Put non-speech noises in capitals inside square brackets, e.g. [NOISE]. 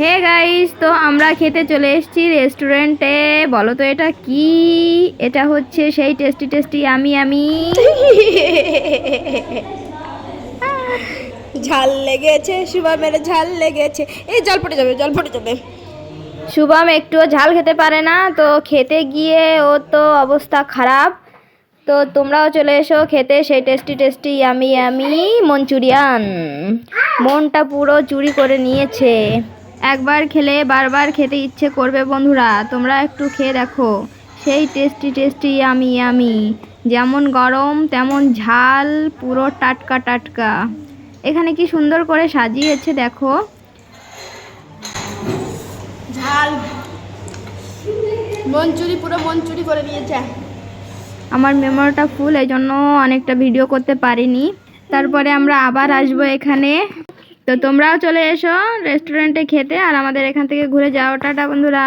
Hey guys তো আমরা খেতে চলে এসেছি রেস্টুরেন্টে বলো তো এটা কি? এটা হচ্ছে সেই টেস্টি টেস্টি আমি আমি। [LAUGHS] ঝাল লেগেছে শুভমের ঝাল লেগেছে। এই জল পড়ে যাবে জল পড়ে যাবে। শুভম একটুও ঝাল খেতে পারে না তো খেতে গিয়ে ও তো অবস্থা খারাপ। তো তোমরাও চলে এসো খেতে সেই টেস্টি টেস্টি আমি আমি মঞ্চুরিয়ান। মনটা পুরো চুরি করে নিয়েছে। একবার খেলে বারবার খেতে ইচ্ছে করবে বন্ধুরা তোমরা একটু খেয়ে দেখো। সেই টেস্টি টেস্টি আমি আমি যেমন গরম তেমন ঝাল পুরো টাটকা টাটকা। এখানে কি সুন্দর করে সাজিয়েছে দেখো। ঝাল। মন চুরি পুরো মন চুরি করে নিয়েছে। আমার মেমোরিটা ফুল এই জন্য অনেকটা ভিডিও করতে পারিনি। তারপরে আমরা আবার আসব এখানে। তো তোমরাও চলে এসো রেস্টুরেন্টে খেতে আর আমাদের এখান থেকে ঘুরে যাও। টাটা বন্ধুরা।